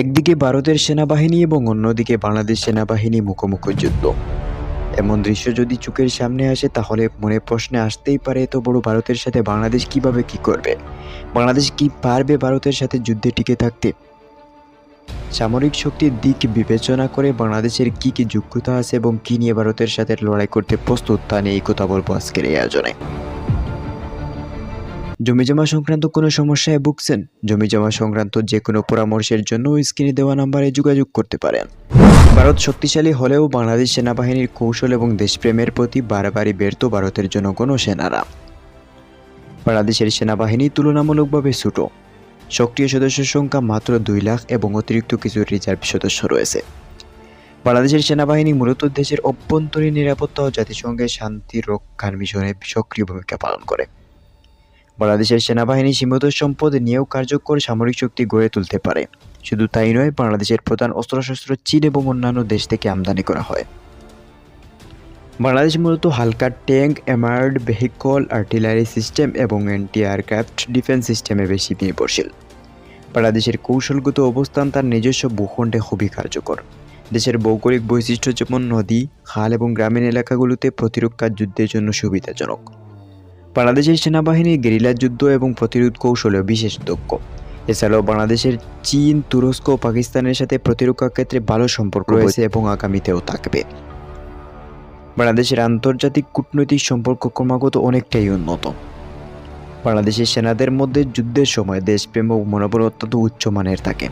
একদিকে ভারতের সেনাবাহিনী এবং অন্যদিকে বাংলাদেশ সেনাবাহিনী মুখোমুখি যুদ্ধ। এমন দৃশ্য যদি চোখের সামনে আসে, তাহলে মনে প্রশ্নে আসতেই পারে এত বড় ভারতের সাথে বাংলাদেশ কীভাবে কি করবে? বাংলাদেশ কি পারবে ভারতের সাথে যুদ্ধে টিকে থাকতে? সামরিক শক্তির দিক বিবেচনা করে বাংলাদেশের কি কি যোগ্যতা আছে এবং কি নিয়ে ভারতের সাথে লড়াই করতে প্রস্তুত, তা নিয়ে এই কথা বলব আজকের এই আয়োজনে। জমিজমা সংক্রান্ত কোনো সমস্যায় ভুগছেন? জমিজমা সংক্রান্ত যে কোনো পরামর্শের জন্য স্ক্রিনে দেওয়া নাম্বারে যোগাযোগ করতে পারেন। ভারত শক্তিশালী হলেও বাংলাদেশ সেনাবাহিনীর কৌশল এবং দেশপ্রেমের প্রতি বারবারই ব্যর্থ ভারতের জনগণ ও সেনারা। বাংলাদেশের সেনাবাহিনী তুলনামূলকভাবে ছোট। সক্রিয় সদস্যের সংখ্যা মাত্র দুই লাখ এবং অতিরিক্ত কিছু রিজার্ভ সদস্য রয়েছে। বাংলাদেশের সেনাবাহিনী মূলত দেশের অভ্যন্তরীণ নিরাপত্তা ও জাতিসংঘের শান্তি রক্ষার মিশনে সক্রিয় ভূমিকা পালন করে। বাংলাদেশের সেনাবাহিনী সীমিত সম্পদ নিয়েও কার্যকর সামরিক শক্তি গড়ে তুলতে পারে। শুধু তাই নয়, বাংলাদেশের প্রধান অস্ত্রশস্ত্র, চীন এবং অন্যান্য দেশ থেকে আমদানি করা হয়। বাংলাদেশ মূলত হালকা tank, armoured vehicle, artillery system এবং অ্যান্টি এয়ারক্রাফট ডিফেন্স সিস্টেমে বেশি নির্ভরশীল। বাংলাদেশের কৌশলগত অবস্থান তার নিজস্ব ভূখণ্ডে খুবই কার্যকর। দেশের ভৌগোলিক বৈশিষ্ট্য যেমন নদী, খাল এবং গ্রামীণ এলাকাগুলোতে প্রতিরক্ষা যুদ্ধের জন্য সুবিধাজনক। বাংলাদেশের সেনাবাহিনী গেরিলা যুদ্ধ এবং প্রতিরোধ কৌশলেও বিশেষ দক্ষ। এছাড়াও বাংলাদেশের চীন তুরস্ক ও পাকিস্তানের সাথে প্রতিরক্ষা ক্ষেত্রে ভালো সম্পর্ক রয়েছে। এবং আগামীতেও থাকবে। বাংলাদেশের আন্তর্জাতিক কূটনৈতিক সম্পর্ক ক্রমাগত অনেকটাই উন্নত। বাংলাদেশের সেনাদের মধ্যে যুদ্ধের সময় দেশপ্রেম ও মনোবল অত্যন্ত উচ্চমানের থাকে।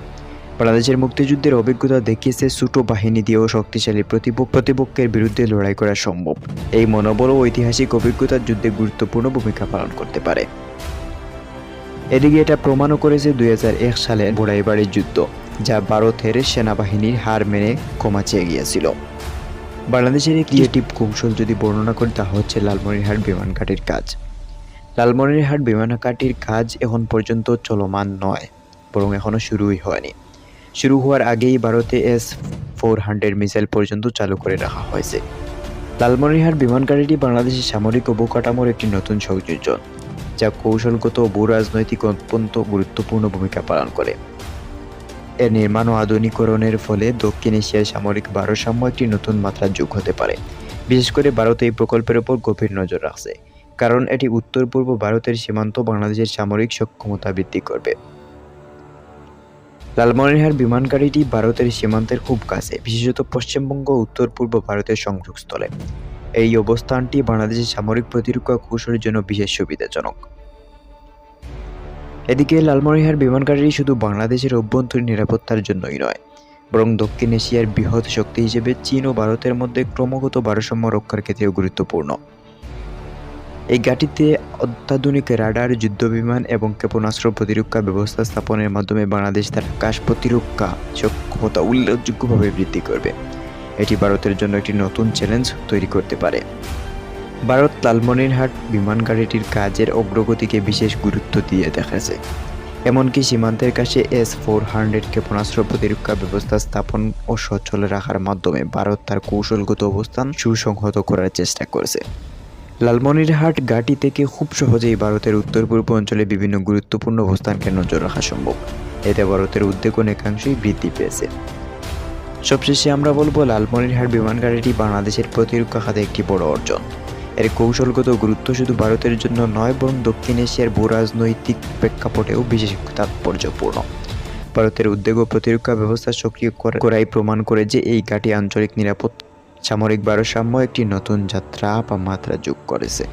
বাংলাদেশের মুক্তিযুদ্ধের অভিজ্ঞতা দেখিয়েছে ছোট বাহিনী দিয়েও শক্তিশালী প্রতিপক্ষ প্রতিপক্ষের বিরুদ্ধে লড়াই করা সম্ভব। এই মনোবল ঐতিহাসিক অভিজ্ঞতা যুদ্ধে গুরুত্বপূর্ণ ভূমিকা পালন করতে পারে। এদিকে এটা প্রমাণও করেছে দুই সালের বোড়াইবাড়ির যুদ্ধ, যা ভারতের সেনাবাহিনীর হার মেনে ক্ষমা চেয়ে গিয়েছিল। বাংলাদেশের এই ক্রিয়েটিভ কৌশল যদি বর্ণনা করি, তা হচ্ছে লালমনিরহাট বিমান ঘাটির কাজ। লালমনিরহাট বিমান ঘাটির কাজ এখন পর্যন্ত চলমান নয়, বরং এখনও শুরুই হয়নি। শুরু হওয়ার আগেই ভারতে এস ফোর হান্ড্রেড মিসাইল পর্যন্ত চালু করে রাখা হয়েছে। লালমনিরহাট বিমান ঘাটিটি বাংলাদেশের সামরিক অবকাঠামোর একটি নতুন সংযোজন, যা কৌশলগত ও ভূরাজনৈতিক অত্যন্ত গুরুত্বপূর্ণ ভূমিকা পালন করে। এর নির্মাণ ও আধুনিকরণের ফলে দক্ষিণ এশিয়ার সামরিক ভারসাম্য একটি নতুন মাত্রার যুগ হতে পারে। বিশেষ করে ভারত এই প্রকল্পের উপর গভীর নজর রাখছে, কারণ এটি উত্তর পূর্ব ভারতের সীমান্ত বাংলাদেশের সামরিক সক্ষমতা বৃদ্ধি করবে। লালমনিরহাট গাড়িটি ভারতের সীমান্তের খুব কাছে, বিশেষত পশ্চিমবঙ্গ উত্তর পূর্ব ভারতের সংযোগস্থলে। এই অবস্থানটি বাংলাদেশের সামরিক প্রতিরক্ষা কৌশলের জন্য বিশেষ সুবিধাজনক। এদিকে লালমনিরহাট ঘাঁটি শুধু বাংলাদেশের অভ্যন্তরীণ নিরাপত্তার জন্যই নয়, বরং দক্ষিণ এশিয়ার বৃহৎ শক্তি হিসেবে চীন ও ভারতের মধ্যে ক্রমাগত ভারসাম্য রক্ষার ক্ষেত্রেও গুরুত্বপূর্ণ। এই ঘাঁটিতে অত্যাধুনিক রাডার, যুদ্ধবিমান এবং ক্ষেপণাস্ত্র প্রতিরক্ষা ব্যবস্থা স্থাপনের মাধ্যমে বাংলাদেশ তার আকাশ প্রতিরক্ষা সক্ষমতা উল্লেখযোগ্যভাবে বৃদ্ধি করবে। এটি ভারতের জন্য একটি নতুন চ্যালেঞ্জ তৈরি করতে পারে। ভারত লালমনিরহাট বিমান গাড়িটির কাজের অগ্রগতিকে বিশেষ গুরুত্ব দিয়ে দেখেছে এমনকি সীমান্তের কাছে এস ফোর হান্ড্রেড ক্ষেপণাস্ত্র প্রতিরক্ষা ব্যবস্থা স্থাপন ও সচ্ছল রাখার মাধ্যমে ভারত তার কৌশলগত অবস্থান সুসংহত করার চেষ্টা করেছে। লালমনিরহাট ঘাঁটি থেকে খুব সহজেই ভারতের উত্তর পূর্ব অঞ্চলে বিভিন্ন গুরুত্বপূর্ণ অবস্থানকে নজর রাখা সম্ভব। এতে ভারতের উদ্বেগ অনেকাংশই বৃদ্ধি পেয়েছে। সবশেষে আমরা বলব, লালমনিরহাট বিমান গাড়িটি বাংলাদেশের প্রতিরক্ষা খাতে একটি বড় অর্জন। এর কৌশলগত গুরুত্ব শুধু ভারতের জন্য নয়, বরং দক্ষিণ এশিয়ার ভূরাজনৈতিক প্রেক্ষাপটেও বিশেষ তাৎপর্যপূর্ণ। ভারতের উদ্বেগ ও প্রতিরক্ষা ব্যবস্থা সক্রিয় করাই প্রমাণ করে যে এই ঘাঁটি আঞ্চলিক নিরাপদ সামরিক ভারসাম্য একটি নতুন যাত্রা বা মাত্রা যোগ করেছে।